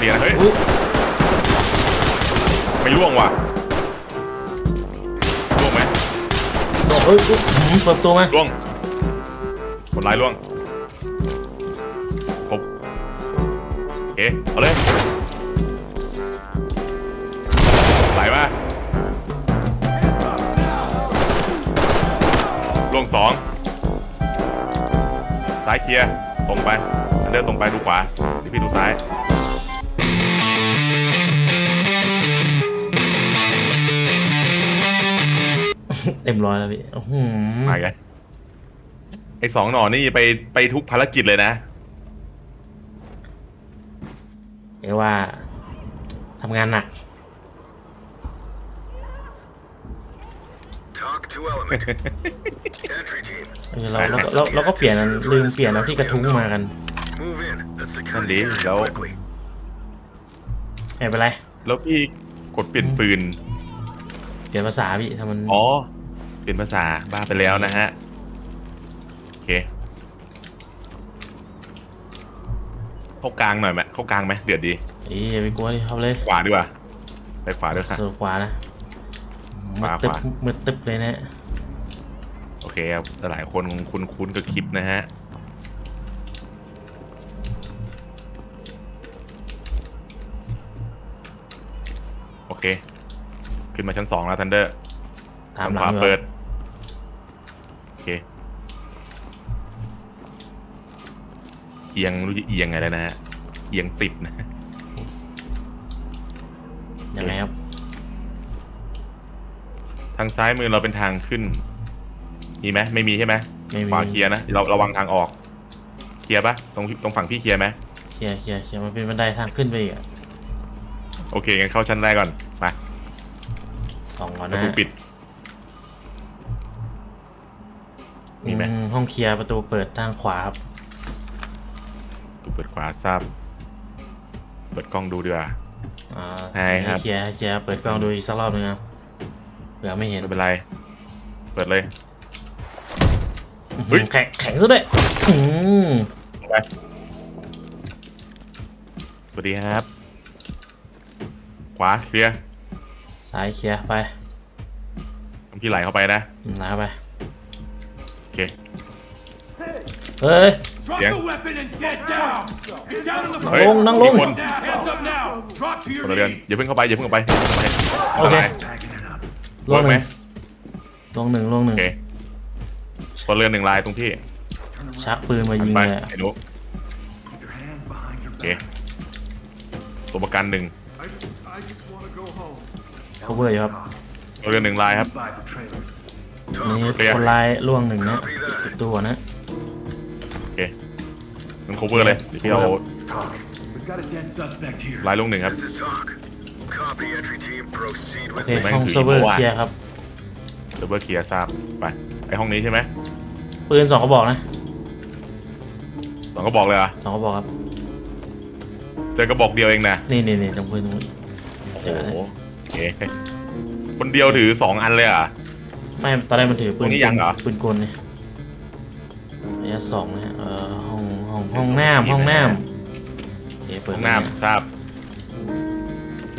เดียวนะเฮ้ยอุ๊ยไม่ร่วงว่ะร่วงไหมโอ้เอ้ยอุ๊ยหืมเปิดประตัวมาร่วงคนร้ายร่วงครบโอเคเอาเลยไหลมาร่วงสองซ้ายเคลียร์ตรงไปอันเดินตรงไปดูขวาเดี๋ยวพี่ดูซ้าย ต็มร้อยแล้วพี่อื้อหือมาไงไอ้สองหน่อนี่ไปไปทุกภารกิจเลยนะเรียกว่าทำงานหนัก Talk to element. Entry team, เออเราเราเราเราก็เปลี่ยนอันลืมเปลี่ยนเอาที่กระทุ้งมากัน move in. Let's secure Andy, the area go. quickly. ไม่เป็นไร แล้วพี่กดเปลี่ยนปืน เปลี่ยนภาษาพี่ถ้ามัน อ๋อ เปลี่ยนภาษาบ้าไปแล้วนะฮะ โอเค เข้ากลางหน่อยไหมเข้ากลางไหมเดือดดีอีอย่าไปกลัวดิเข้าเลยขวาดีกว่าไปขวาด้วยครับเสือขวานะขมืวาดตึบขวา มืดตึบเลยนะโอเคครับหลายคนคงคุ้นๆกับคลิปนะฮะโอเค ขึ้นมาชั้นสองแล้วทันเดอร์ ตามหลัขวางอยู่เปิดครับโอ เคเอียงไม่รู้จะเอียงไงแล้วนะฮะเอียงติดนะยังไงครับทางซ้ายมือเราเป็นทางขึ้น มีไหมไม่มีใช่ไหมไม่มี ขวาเคลียร์นะเราระวังทางออก เคลียร์ปะตรงตรงฝั่งพี่เคลียร์ไหมเคลียร์เคลียร์เคลียร์มันเป็นบันไดทางขึ้นไปอีกอะโอเคงั้นเข้าชั้นแรกก่อนไปสองก่อนประนะตูปิด มีไหมอืห้องเคลียร์ประตูเปิดทางขวาครับประตูเปิดขวาทราบเปิดกล้องดูดีกว่า อ่าใช่ครับ ให้เคลียร์ให้เคลียร์เปิดกล้องดูอีกสักรอบหนึงครับเผื่อไม่เห็นไม่เป็นไร เปิดเลยอื้อเฮ้หืยอแข็งแข็งซะด้วยอืมไปสวัสดีครับ ขวาเคลียร์ซ้ายเคลียร์ไปพี่ไหลเข้าไปนะอืมน้าไปโอ เคเฮ้ย Drop Yeah. the weapon and get down! Get down on the เฮ้ยลงนั่งลง มีคน Now, hands up now! Drop to ค your นละเดือน knees! อย่าเพิ่งเข้าไปอย่าเพิ่งเข้าไปโอเค Backing it up. ลงหไหมนึ่งลงหนึ่งลงหโอนึ่งเคคนเรือนหนึ่งลายตรงพี่ชักปืนมายิงไปเลยอะไอ้หนุ Keep your hands behind your โอเค back. ตัวประกันหนึ่ง I just, I just want to go home. เขาเบอร์อยู่ครับคนเรือนหนึ่งลายครับ Buy the trailers. นี่เคลียร์คนร้ายล่วงหนึ่งนะปิดตัวนะโอเคมัน cover เลยเดี๋ยวพี่เอา Talk. We've got a dead suspect here. ลายลงหนึ่งครับ This is talk. Copy, entry team. Proceed โอ with เคแม่งห้องคือเซิร์ฟเวอร์อีโมอะเคลียร์ครับเซิร์ฟเวอร์เคลียร์ทราบไปไอห้องนี้ใช่ไหมปืนสองกระบอกนะสองก็บอกเลยเหรอะสองกระบอกครับเจอกระบอกเดียวเองนะนี่นี่นี่ตรงปืนตรงนี้โอ้โหโอเคคนเดียวถือสองอันเลยเหรอะ ไม่ตอนแรกมันถือปืตรนงนี้ยังเหรอ ปืนกลเนี่ยระยะสองนะฮะเออห้องห้องห้องน้ำห้องน้ำโอเคเปิดห้องน้ำทราบโอเค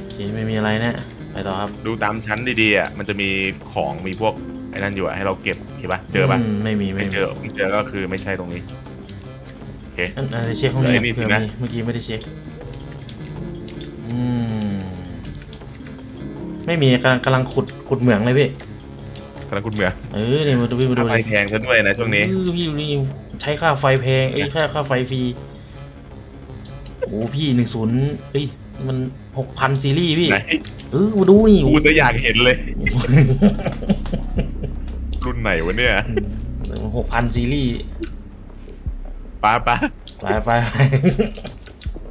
โอเคไม่มีอะไรนะไปต่อครับดูตามชั้นดีๆอะมันจะมีของมีพวกไอ้นั่นอยู่อะให้เราเก็บเห็นปะเจอปะมไม่มีไม่ไม่มีเจอไม่เจอก็คือไม่ใช่ตรงนี้โอเค อันอันนี้เช็คห้องเดี๋ยวไอ้นี้นี่เผื่อสินะ มีเมื่อกี้ไม่ได้เช็คอืมไม่มีกำลังกำลังขุดขุดเหมืองเลยพี่ กำลังคุณเหมือเออนี่มาดูพี่มาดูค่าไฟเลยแพงซะด้วยนะช่วงนี้เออพี่ดูนี่ใช้ค่าไฟแพงเอ้ยค่าค่าไฟฟรีโอ้พี่หนึ่งศูนย์เอ้ยมันหกพันซีรีส์พี่ไหนเออมาดูนี่กูจะอยากเห็นเลย รุ่นไหนวะเนี่ยหกพันซีรีส์ป้าป้าไปไปไป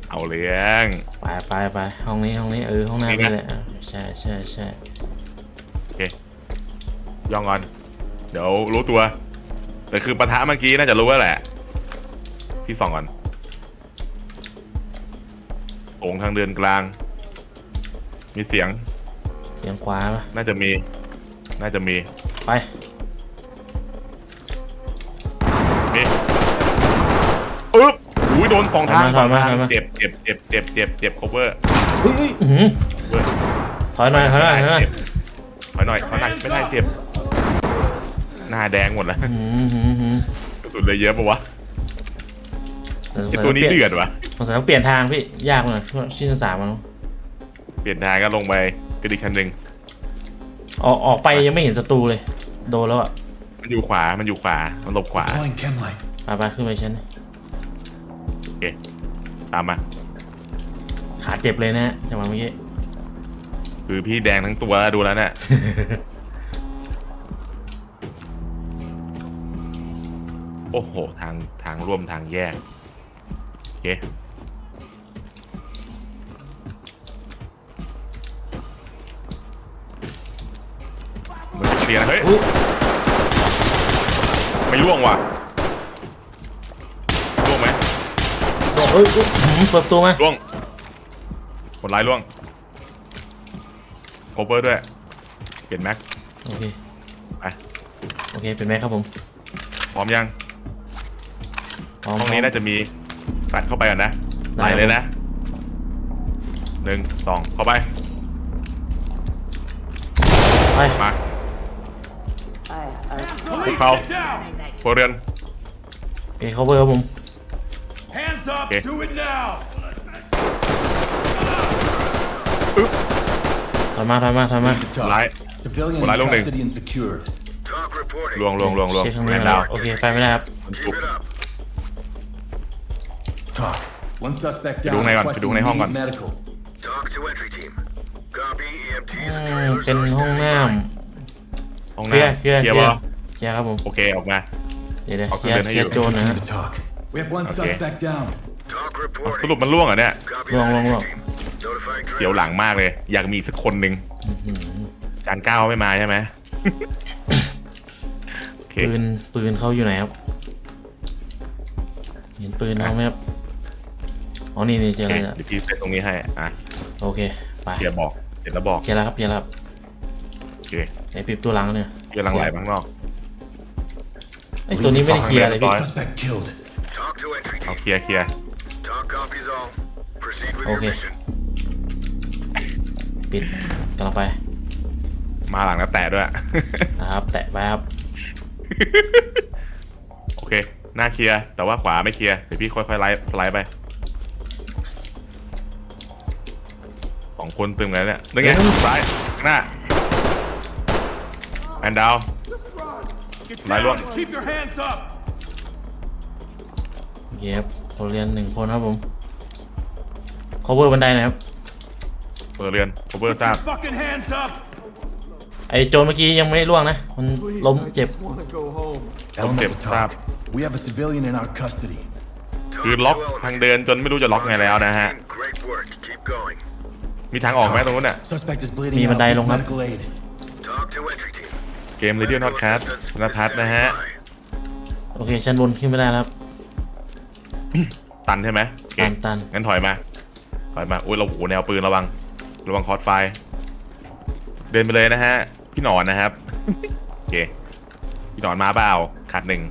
เอาเลี้ยง ไปไปไปห้องนี้ห้องนี้เออห้องน้ำนี่นี่นะแหละอะใช่ใช่ใช่โอเค ย่องก่อน เดี๋ยวรู้ตัว แต่คือปะทะเมื่อกี้น่าจะรู้แล้วแหละ พี่ส่องก่อนโองทางเดินกลาง มีเสียง เสียงขวาปะน่าจะมี น่าจะมี ไป มีอึ๊บอุ้ยยโดนสองทางถสออยงมาทางถอยมา เจ็บเจ็บเจ็บเจ็บเจ็บเจ็บ cover อุ้ยอุ้ยอื้อหือ cover ถอยหน่อยถอยหน่อยถอยหน่อยถอยหน่อยถอยหน่อยไม่ได้เจ็บ หน้าแดงหมดแล้วอื้อหืออื้อหือกระสุนเลยเยอะปะวะไอตัวนี้เดือดวะสงสัยต้องเปลี่ยนทางพี่ ยากหน่อยช่วงชิ้นสามมันเปลี่ยนทางก็ลงไปกระดิกคันหนึ่งออกออกไปยังไม่เห็นศัตรูเลย โดนแล้วอะ มันอยู่ขวา มันอยู่ขวา มันหลบขวา Deploying chem light. ไปไปขึ้นไปชั้นโอเค ตามมา ขาเจ็บเลยนะฮะจังหวะเมื่อกี้ คือพี่แดงทั้งตัวดูแล้วเนี่ย อ้โห ทางทางร่วมทางแยก โอเค มันจะเคลียร์นะเฮ้ยอุ๊ยไม่ร่วงว่ะร่วงไหมเอ้ยอุ๊ยอื้อหือเปิดประตูมาร่วงหมดลายร่วงโคเวอร์ด้วย เปลี่ยนแม็ก โอเค ไป โอเค เป็นไหมครับผม พร้อมยังพร้อม ห้องนี้น่าจะมีตัดเข้าไปก่อนนะได้ไหลเลยนะหนึ่งสองเข้าไปไปมา Police, Foul. get down! โคเรือนโอเค cover ครับผม Hands up! Okay. Do it now! ถอยมาถอยมาถอยมาไลท์ Civilian Well, I in don't think- custody and secured. Talk reporting. ลวงลวงลวงลวงเช็คข้างแมนี้นแล้ดาววโอเคไปไม่ได้ครับ มันถูก Keep it up. Talk. One suspect Cái down. đuống này còn, cái requesting đuống này không immediate còn. medical. Talk to entry team. Copy EMTs อื and ม trailers เป็น are ห้อง standing น้ by. ห้องำเคลียร์น้ำเคลียร์เคเคลีลียยร์ร์บอเคลียร์ครับผม โอเคออกมา เดี๋ยวเดี๋ยวเอาเคลียร์เครื่องเดินให้เคลียอยู่ร์โจรนะฮะ Need to talk. We have one Okay. suspect down. Talk สรุป reporting. มันล่วงเหรอเนี่ย Copy Wrong, that wrong, entry wrong. team. Notifying เดี๋ยวหลัง trailers. มากเลย อยากมีสักคนหนึ่งอื้อหือจานเก้าไม่มาใช่ไหม โอเคปืนปืนเขาอยู่ไหนครับ เห็นปืนเขาไหมครับ อ๋อนี่นี่เจโออเคแล้วเดี๋ยวพี่เซตตรงนี้ให้อะโอเคไปเคลียร์บอกเสร็จแล้วบอก เคลียร์แล้วครับเคลียร์แล้วครับโอเคไอ้ปิดตัวหลังเนี่ยเกำลังไหลมาข้างนอก ไอ้ตัวนี้ไม่ได้เคลียร์เลยพี่ Fine. Suspect killed. Talk to entry เอา team. เคลียร์เคลียร์ Talk copies all. Proceed with your Okay. mission. ปิดกำลังไปมาหลังแล้วแตะด้วย นะครับ แตะไปครับโอเค หน้าเคลียร์ แต่ว่าขวาไม่เคลียร์ เดี๋ยวพี่ค่อยๆไล่สไลด์ไป สองคนตึงแล้วเนี่ยนึกไงเฮ้ยซ้ายข้างหน้าแอนดาว Get Lại down luôn. and keep your hands up! โอเคครับตัวเรียนหนึ่งคนครับผม cover บันไดหนะครับ เปิดเรือนโคเวอ Get ร์ทราบ your fucking hands up! ไอ้โจรเมื่อกี้ยังไม่ได้ล่วงนะ มันล้มเจ็บ Element Okay, to stop. talk. We have a civilian in our custody. Talk คือล็อก to element. ทางเดินจนไม่รู้จะล็อกไงแล้วนะฮะ Team, Great work. Keep going. มีทางออกไหมตรงนู้นน่ะ Suspect is bleeding Mi out. bên đây Need luôn hả? medical aid. Talk to entry team. เกม Radio Medical Notcast assistance คุณทัศ is น์นะฮะ standing by. โอเคชั้นบนขึ้นไม่ได้แล้วครับ ตันใช่ไหมโอเคตันตัน งั้นถอยมา ถอยมา อุ้ยเราโหแนวปืนระวัง ระวังคอร์สไฟเดินไปเลยนะฮะ พี่หนอนนะครับ โอเค พี่หนอนมาเปล่าขาดหนึ่ง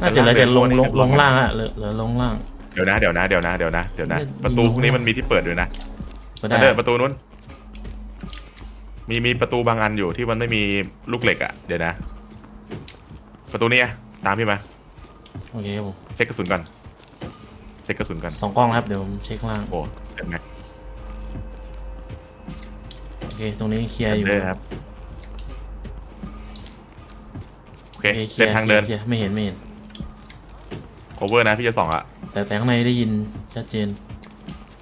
น่าจะเหลือแต่ลงลงลลงงล่าล่างงอะเหลือเหลือลงล่าง เดี๋ยวนะเดี๋ยวนะเดี๋ยวนะเดี๋ยวนะเดี๋ยวนะเนี่ยประตูอยู่พวกนี้มันมีที่เปิดด้วยนะก็ได้เดินประตูนู้น มีมีประตูบางอันอยู่ที่มันไม่มีลูกเหล็กอะเดี๋ยวนะ ประตูเนี้ยตามพี่มาโอเคครับผมเช็คกระสุนก่อนเช็คกระสุนก่อนสองกล้องครับเดี๋ยวผมเช็คข้างล่างโอ้เห็นไหมโอเคตรงนี้เคลียร์อยู่เดินครับโอเคโอเคเคลีเส้ยนร์ทางเดินคลียร์ไม่เห็นไม่เห็น cover นะพี่จะส่องอะ แต่แต่ข้างในได้ยินชัดเจน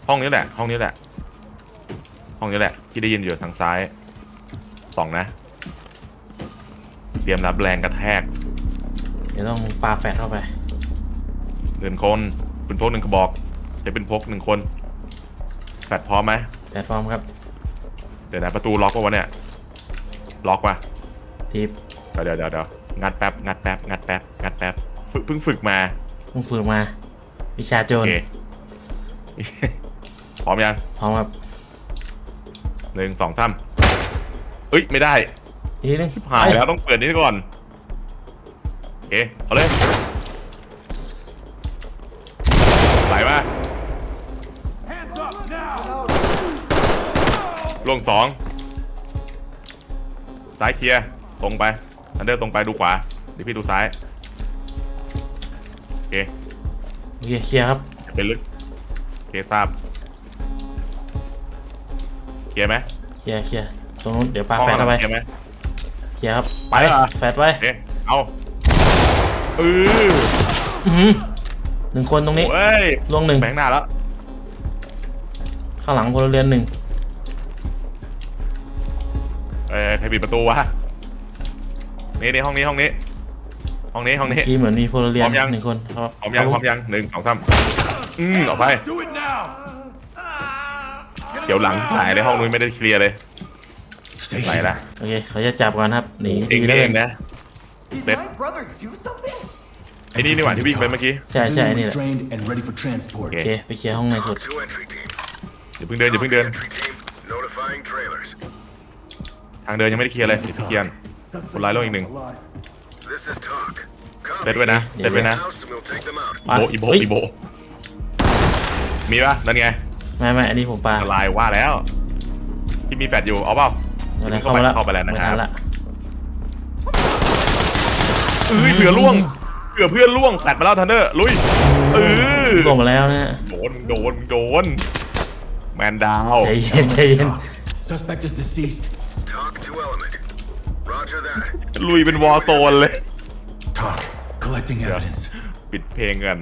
ห้องนี้แหละ ห้องนี้แหละ ห้องนี้แหละ ที่ได้ยินอยู่ทางซ้ายส่องนะ เตรียมรับแรงกระแทกเดี๋ยวต้องปาแฟดเข้าไปหนึ่งคนปืนพกหนึ่งกระบอกใช้ปืนพกหนึ่งคนแฟดพร้อมไหมแพลตฟอร์มครับเดี๋ยวนะประตูล็อกปะวะเนี่ย ล็อกปะ ทีปเดี๋ยวเดี๋ยวเดี๋ยวเดี๋ยวงัดแป๊บงัดแป๊บงัดแป๊บงัดแป๊บฝึกเพิ่งฝึกมาเพิ่งฝึกมา วิชาโจโพร้อมยังพร้อมครับหนึ่งสองสามเฮ้ย ไม่ได้ทีหนึงผ่านแล้วต้องเปิดนี้ก่อน โอเค เอาเลยหลมาลงสองซ้ายเคลียร์ตรงไปอันเดอร์ตรงไปดูขวาเดี๋ยวพี่ดูซ้าย โอเค โอเคเคลียร์ครับอย่าเป็นลึกโอเคทราบเคลียร์ไหมเคลียร์เคลียร์ตรงนู้นเดี๋ยวปาห้องแฟดเข้าไปเคลียร์ไหม เคลียร์ครับไปเหรอ แฟดไว้โอเคเอาเอออื้อหือหนึ่งคนตรงนี้โอ้ยลงหนึ่งแบงหน้าแล้วข้างหลังพลเรือนหนึ่งเอ้ยใครปิดประตูวะนี่นี่ห้องนี้ห้องนี้ ห้องนี้ห้องนี้เมื่อกี้เหมือนมีพลเรือนพร้อมยัง หนึ่งคนครับพร้อมยังพร้อมยังหนึ่งสองสามอืมออกไป Do it now. เดี๋ยวหลังหายในห้องนู้นไม่ได้เคลียร์เลย Stay ไป here. ละโอเคเขาจะจับกันครับหนีเองหนี่นีเอได้งเลยนะ Did That- my brother do something? ไอ้นี่นี่หว่าที่วิ่งไปเมื่อกี้ใช่ใช่ Civilian นี่แหละ restrained and ready for transport. โอโอเคเคไปเคลียร์ห้องในสุด To entry team. อย่าเพิ่งเดินอย่าเพิ่งเดิน Entry team, notifying trailers. ทางเดินยังไม่ได้เคลียร์เลยเดี๋ยวพี่เคลียร์คนร้ายลงอีกหนึ่ง This is talk. เด็ดไว้นะเด็ดไว้นะ House and we'll take them out. มาโบอีโบเฮ้ยอีโบมีปะนั่นไงไม่ไม่อันนี้ผมปาละลายว่าแล้วที่มีแปดอยู่เอาเปล่าเอาละเข้าเข้าไปมาแล้วเข้าไปแล้วนะครับม่ทัละเอ้ยเผื่อล่วงเผื่อเพื่อนล่วงแปดมาแล้วทันเดอร์ลุยเออลงมาแล้วนะโดนโดนโดนแมนดาวใจเย็นใจเย็น Talk. Suspect is deceased. Talk to element. Roger that. ลุยเป็นวอลโซนเลย Talk. Collecting evidence. ปิดเพลงกัน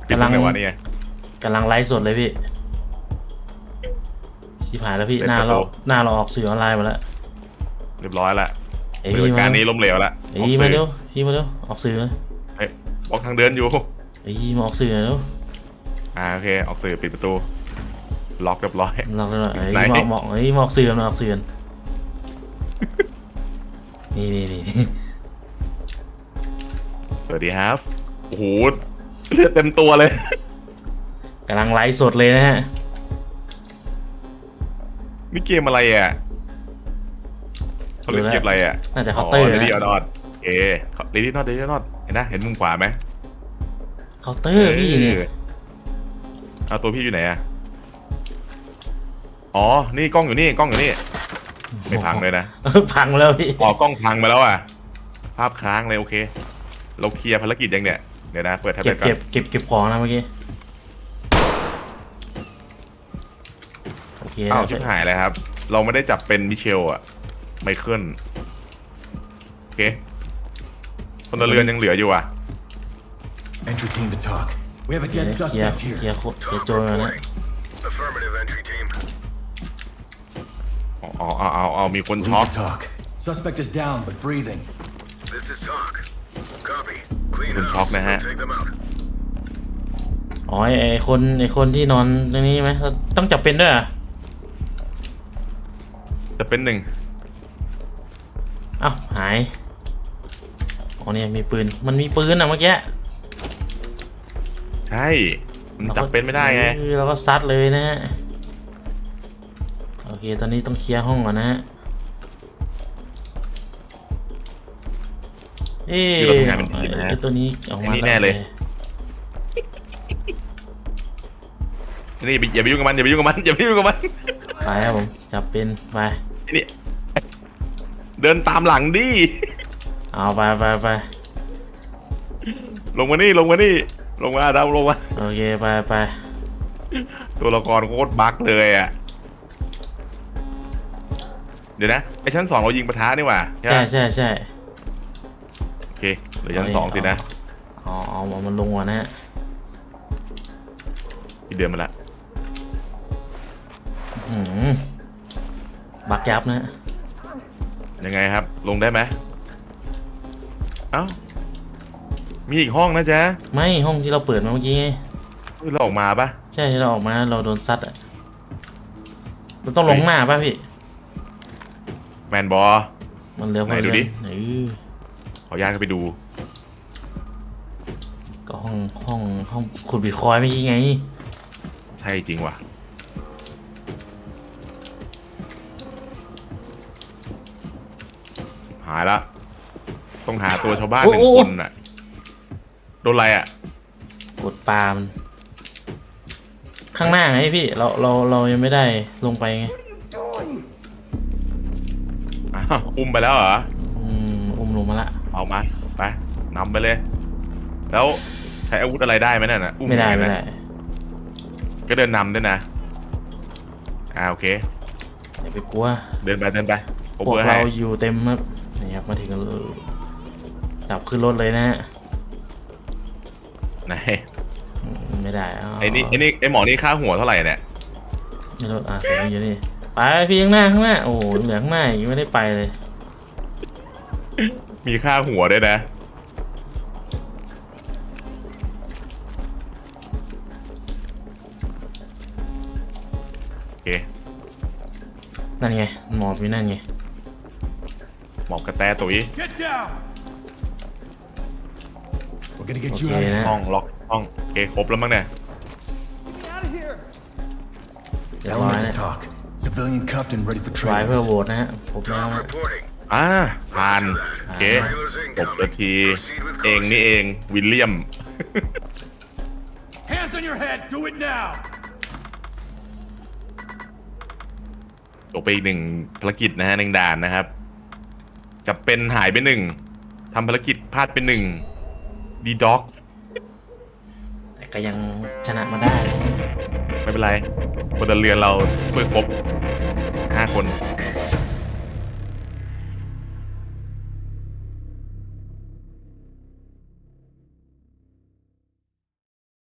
ปิดกำลังทำไมวะเนี่ยกำลังไลฟ์สดเลยพี่ชิบหายแล้วพี่เป็นหน้าประตูเราหน้าเราออกสื่อออนไลน์หมดแล้วเรียบร้อยละเอ้ยปฏิบัติมาการนี้ล้มเหลวละเอ้ยมาเร็วพี่มาเร็วออกสื่อนะเฮ้ยบล็อกทางเดินอยู่เอ้ยมาออกสื่อหน่อยเร็วอ่าโอเคออกสื่อปิดประตูล็อกเรียบร้อยเราเลยเอ้ยไหนมาออกมาออกเอ้ยมาออกสื่อมาออกสื่อนี่นี่นี่ สวัสดีครับโอ้โหเลือดเต็มตัวเลย กำลังไลฟ์สดเลยนะฮะ นี่เกมอะไรอะเขาเล่นเกมอะไรอะน่าจะเคาน์เตอร์เรนะดี้ออดเอเรดี้นอตเรดี้นอตเห็นนะ เห็นมุมขวาไหมเคาน์เตอร์พี่เนี่ยออเอาตัวพี่อยู่ไหนอะ อ๋อ นี่กล้องอยู่นี่ กล้องอยู่นี่ ไม่พังเลยนะเออพังแล้วพี่ อ๋อกล้องพังไปแล้วอะ ภาพค้างเลยโอเค เราเคลียร์ภารกิจยังเนี่ยเดี๋ยวนะเปิดแท็บเก็เล็บตก่อเก็บนเก็บเก็บของนะเมื่อกี้ โอเคอ้าวนะชิบหายเลยครับ เราไม่ได้จับเป็นมิเชลอะไมเคิลโอเคคนละเรือนยังเหลืออยู่อะ Entry team to talk. We have a เคลีย dead ร์เคลียร์ suspect เคลีย here. ร์โคเคลียร์ Talk โจรมานะ reporting. Affirmative entry team. อ๋ออ๋อเอาเอามีคน Lead ช็อก to talk. Suspect is down but breathing. This is talk. Copy. Clean Good house. talk, man. We'll take them out. อ๋อไอ้ไอ้คนไอ้คนที่นอนตรงนี้ไหมเราต้องจับเป็นด้วยเหรอะจะเป็นหนึ่งอ้าวหายอ๋อเนี่ยมีปืนมันมีปืนอะเมื่อกี้ใช่มันจับเป็นไม่ได้ไงเออเราก็ซัดเลยนะฮะโอเคตอนนี้ต้องเคลียร์ห้องก่อนนะฮะ เอ๊ะคือเราทำงานเป็นทีมนะฮะไอ้ตัวนี้ออกมาอันนี้แน่เลย นี่อย่าไปอย่าไปยุ่งกับมันอย่าไปยุ่งกับมันอย่าไปยุ่งกับมันไปครับผมจับเป็นไปไอ้นี่เดินตามหลังดิเอาไปไปไปลงมานี่ลงมานี่ลงมาดาวลงมาโอเคไปไปตัวละครโคตรบั๊กเลยอะเดี๋ยวนะไอชั้นสองเรายิงปะทะนี่หว่าใช่ใช่ปะใช่ใช่โอ เคเหลือชั้นสองสินะเอาเอาเอามันลงก่อนนะฮะอีเดือนมาละอื้อหือบักยับนะฮะยังไงครับ ลงได้ไหมเอ้ามีอีกห้องนะจ๊ะไม่ห้องที่เราเปิดมาเมื่อกี้ไงเฮ้ยเราออกมาปะใช่ที่เราออกมาเราโดนซัดอะเราต้องลงหน้าป่ะพี่ แมนบอ มันเหลือพไหนอดูดิ เออ ขออนุญาตเข้าไปดู ก็ห้องห้องห้องขุดบิตคอยน์เมื่อกี้ไง ใช่จริงว่ะ หายละ ต้องหาตัวชาวบ้านหนึ่งคนน่ะ โดนอะไรอะ กดปลามันข้างหน้าไงพี่ เราเราเรายังไม่ได้ลงไปไง Doing. อ้าว อุ้มไปแล้วเหรอ เอาเอามาไปนำไปเลย แล้วใช้อาวุธอะไรได้ไหมนั่นน่ะอุ้ไม่ได้ยังงไม่นะได้ก็เดินนำด้วยนะอ่าโอเคอย่าไปกลัว เดินไปเดินไปผมพวกเบอร์ให้เราอยู่เต็มครับนี่ครับมาถึงแล้วจับขึ้นรถเลยนะฮะไหนอืมไม่ได้เาไอ้นี่ไอ้นี่ไอ้หมอนี่ค่าหัวเท่าไหร่เนี่ยไม่รู้อะเสียงอยู่นี่ไปพี่ข้างหน้าข้างหน้าโอ้โหเหลือข้างหน้าอีกไม่ได้ไปเลย มีค่าหัวด้วยนะ โอเค นั่นไง หมอบอยู่นั่นไง หมอบกระแตตุ๋ย Get down. We're gonna get Okay, you out of then. here. ห้องล็อกห้องโอเคครบแล้วมั้งเนี่ย Get out of here. เรียบร้อย Element นะ to talk. Civilian cuffed and ready for ไว้เพื่อ trial. โหวตนะฮะผมแล้ว Talk นะ reporting. อ่าผ่านโอ เคจบนาที เองนี่เอง วิลเลียม Hands on your head. Do it now. จบไปอีกหนึ่งภารกิจนะฮะหนึ่งด่านนะครับจับเป็นหายไปหนึ่งทำภารกิจพลาดไปหนึ่งดีด็อกแต่ก็ยังชนะมาได้ ไม่เป็นไรพลเรือนเราช่วยครบห้าคน Enemy